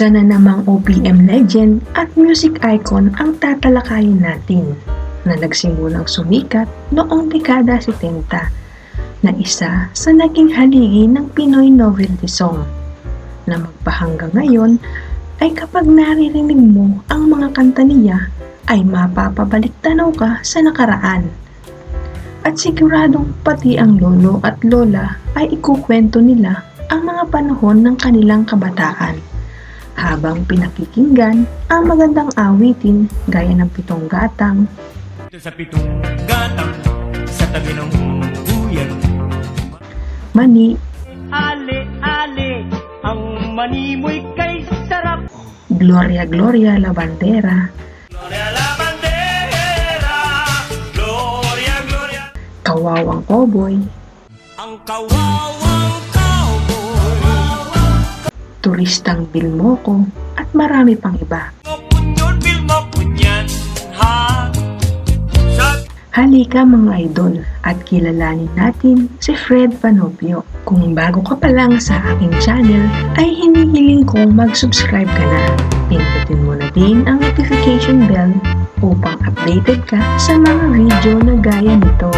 Isa na namang OPM legend at music icon ang tatalakayin natin na nagsimulang sumikat noong dekada 70 na isa sa naging haligi ng Pinoy novelty song na magpahanggang ngayon ay kapag naririnig mo ang mga kanta niya ay mapapabalik tanaw ka sa nakaraan. At siguradong pati ang lolo at lola ay ikukwento nila ang mga panahon ng kanilang kabataan habang pinakikinggan ang magandang awitin gaya ng pitong gatang, sa pitong gatang sa tabi ng buyan. mani, Ale, ale, ang manimoy kay sarap. Gloria Gloria La Bandera, Gloria la bandera, Gloria, Gloria. Kawawang Cowboy, Ang kawawang. Turistang Bilmoko at marami pang iba. Halika mga idol at kilalanin natin si Fred Panopio. Kung bago ka pa lang sa aking channel ay hinihiling kong mag-subscribe ka na. Pindutin mo na din ang notification bell upang updated ka sa mga video na gaya nito.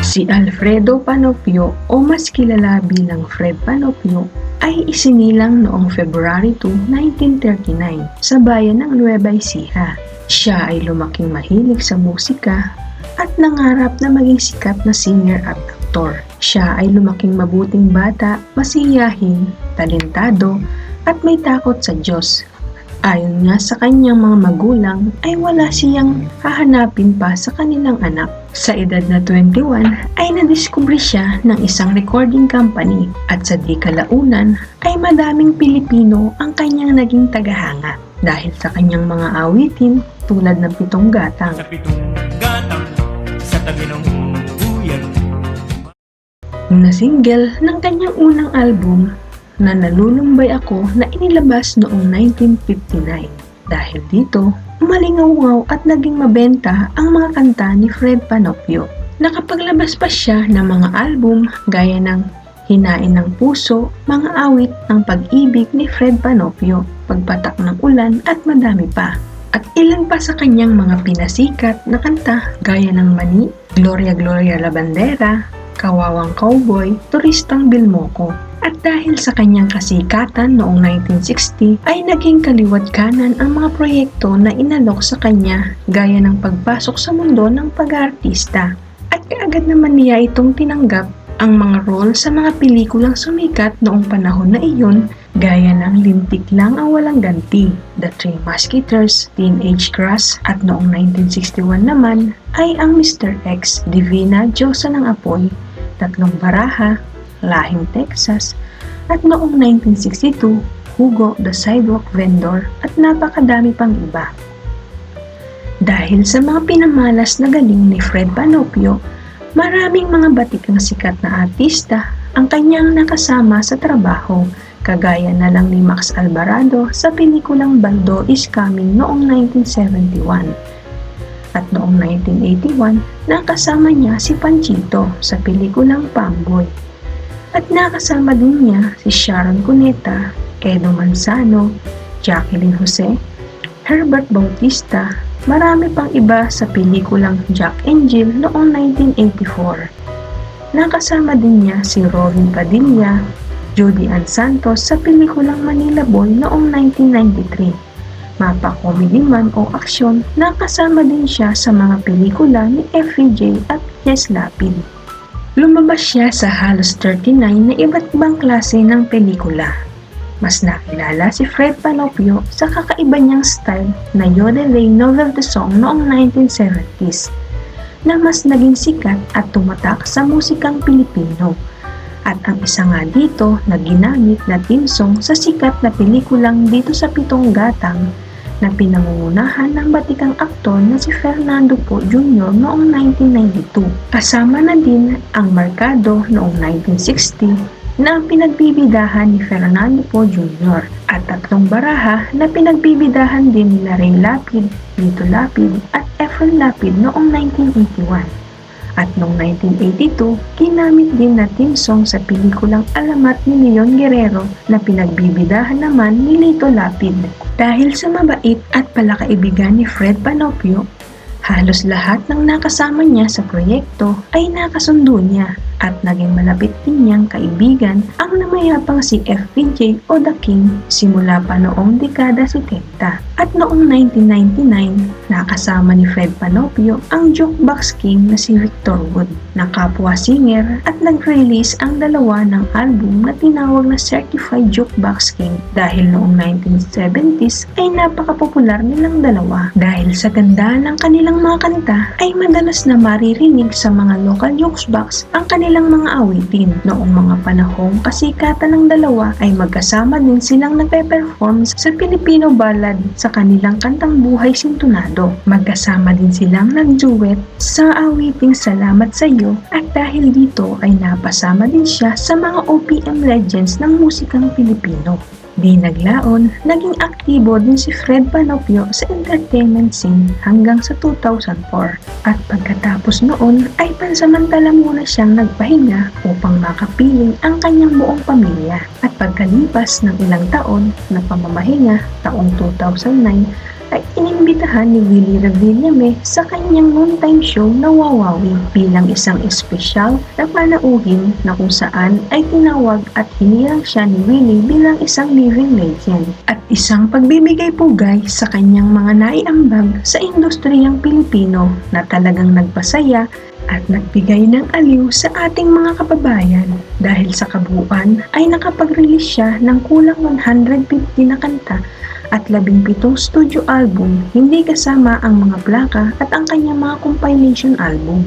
Si Alfredo Panopio o mas kilala bilang Fred Panopio ay isinilang noong February 2, 1939 sa bayan ng Nueva Ecija. Siya ay lumaking mahilig sa musika at nangarap na maging sikat na singer at aktor. Siya ay lumaking mabuting bata, masiyahin, talentado at may takot sa Diyos. Ayon nga sa kanyang mga magulang ay wala siyang hahanapin pa sa kanilang anak. Sa edad na 21 ay nadiskubre siya ng isang recording company at sa di kalaunan ay madaming Pilipino ang kanyang naging tagahanga dahil sa kanyang mga awitin tulad ng pitong gatang. sa pitong gatang sa tabi ng buyan. na single ng kanyang unang album na Nalulumbay Ako na inilabas noong 1959. Dahil dito, umalingaw at naging mabenta ang mga kanta ni Fred Panopio. Nakapaglabas pa siya ng mga album gaya ng Hinain ng Puso, mga awit ng pag-ibig ni Fred Panopio, Pagpatak ng Ulan at madami pa. At ilan pa sa kanyang mga pinasikat na kanta gaya ng Mani, Gloria Gloria La Bandera, Kawawang Cowboy, Turistang Bilmoko. At dahil sa kanyang kasikatan noong 1960 ay naging kaliwat kanan ang mga proyekto na inalok sa kanya gaya ng pagpasok sa mundo ng pag-aartista. At kaagad naman niya itong tinanggap ang mga role sa mga pelikulang sumikat noong panahon na iyon gaya ng Lintik Lang Ang Walang Ganti, The Three Musketeers, Teenage Crush at noong 1961 naman ay ang Mr. X, Divina, Diyosa ng Apoy, Tatlong Baraha, Lahing Texas at noong 1962 Hugo the Sidewalk Vendor at napakadami pang iba. Dahil sa mga pinamalas na galing ni Fred Panopio, maraming mga batikang sikat na artista ang kanyang nakasama sa trabaho kagaya na lang ni Max Alvarado sa pelikulang Baldo is Coming noong 1971. At noong 1981, nakasama niya si Panchito sa pelikulang Pamboy. At nakasama din niya si Sharon Cuneta, Edo Manzano, Jacqueline Jose, Herbert Bautista, marami pang iba sa pelikulang Jack and Jill noong 1984. Nakasama din niya si Robin Padilla, Judy Ann Santos sa pelikulang Manila Boy noong 1993. Mapa-comedy man o aksyon, nakasama din siya sa mga pelikula ni FVJ at Jess Lapid. Lumabas siya sa halos 39 na iba't ibang klase ng pelikula. Mas nakilala si Fred Panopio sa kakaiba niyang style na yodeling novel de song noong 1970s na mas naging sikat at tumatak sa musikang Pilipino. At ang isa nga dito na ginamit na theme song sa sikat na pelikulang dito sa Pitong Gatang na pinangungunahan ng batikang aktor na si Fernando Po Jr. noong 1992. Kasama na din ang Mercado noong 1960 na pinagbibidahan ni Fernando Po Jr. at tatlong baraha na pinagbibidahan din nila Ray Lapid, Lito Lapid at Efren Lapid noong 1981. At noong 1982, ginamit din na theme song sa pelikulang Alamat ni Leon Guerrero na pinagbibidahan naman ni Lito Lapid. Dahil sa mabait at palakaibigan ni Fred Panopio, halos lahat ng nakasama niya sa proyekto ay nakasundo niya at naging malapit din niyang kaibigan ang namayapang si FPJ o The King simula pa noong dekada 70. At noong 1999, nakasama ni Fred Panopio ang Jukebox King na si Victor Wood na kapwa singer at nag-release ang dalawa ng album na tinawag na Certified Jukebox King dahil noong 1970s ay napakapopular nilang dalawa dahil sa ganda ng kanilang mga kanta ay madalas na maririnig sa mga local jukebox ang kanilang mga awitin. Noong mga panahong kasikatan ng dalawa ay magkasama din silang nagpe-perform sa Filipino ballad sa kanilang kantang Buhay Sintunado. Magkasama din silang nag-duet sa awiting Salamat sa iyo at dahil dito ay napasama din siya sa mga OPM legends ng musikang Pilipino. Di naglaon, naging aktibo din si Fred Panopio sa entertainment scene hanggang sa 2004. At pagkatapos noon ay pansamantala muna siyang nagpahinga upang makapiling ang kanyang buong pamilya. At pagkalipas ng ilang taon na pamamahinga taong 2009 ay inimbitahan ni Willie Revillame sa kanyang noontime show na Wawawi bilang isang espesyal na panauhin na kung saan ay tinawag at hinirang siya ni Willie bilang isang living legend. At isang pagbibigay pugay sa kanyang mga naiambag sa industriyang Pilipino na talagang nagpasaya at nagbigay ng aliw sa ating mga kababayan dahil sa kabuuan ay nakapag-release siya ng kulang 150 na kanta at 17 studio album hindi kasama ang mga plaka at ang kanyang mga compilation album.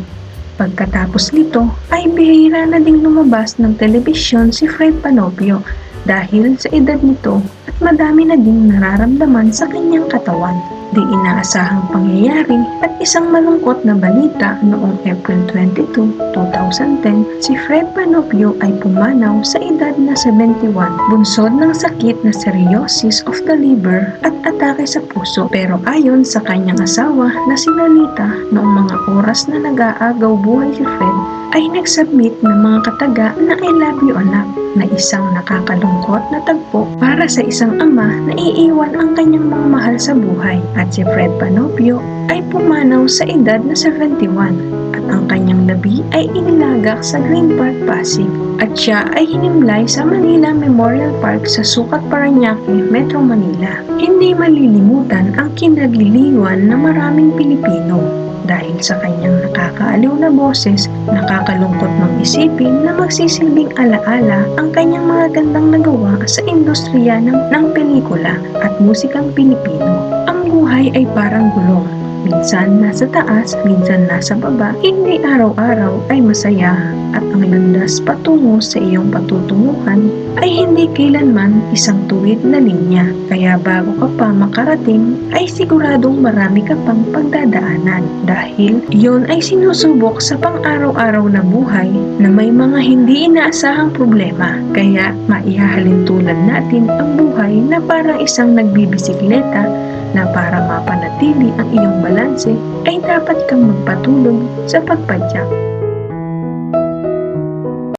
Pagkatapos nito ay bihira na ding lumabas ng telebisyon si Fred Panopio dahil sa edad nito at madami na ding nararamdaman sa kanyang katawan. Di inaasahang pangyayari at isang malungkot na balita noong April 22, 2010, si Fred Panopio ay pumanaw sa edad na 71, bunsod ng sakit na cirrhosis of the liver at atake sa puso. Pero ayon sa kanyang asawa na si Lalita, noong mga oras na nag-aagaw buhay si Fred, ay nagsubmit ng mga kataga na I love you anak na isang nakakalungkot na tagpo para sa isang ama na iiwan ang kanyang mga mahal sa buhay. At si Fred Panopio ay pumanaw sa edad na 71 at ang kanyang labi ay inilagak sa Green Park, Pasig. At siya ay hinimlay sa Manila Memorial Park sa Sukat, Paranaque, Metro Manila. Hindi malilimutan ang kinagliliwan ng maraming Pilipino dahil sa kanyang nakakaaliw na boses, nakakalungkot mang isipin na magsisilbing alaala ang kanyang mga gandang nagawa sa industriya ng, ng pelikula at musikang Pilipino. Ang buhay ay parang gulong. Minsan nasa taas, minsan nasa baba, hindi araw-araw ay masaya at ang landas patungo sa iyong patutunguhan ay hindi kailanman isang tuwid na linya. Kaya bago ka pa makarating ay siguradong marami ka pang pagdadaanan dahil iyon ay sinusubok sa pang-araw-araw na buhay na may mga hindi inaasahang problema. Kaya maihahalin tulad natin ang buhay na parang isang nagbibisikleta na para mapanatili ang iyong balanse ay dapat kang magpatuloy sa pagpadyak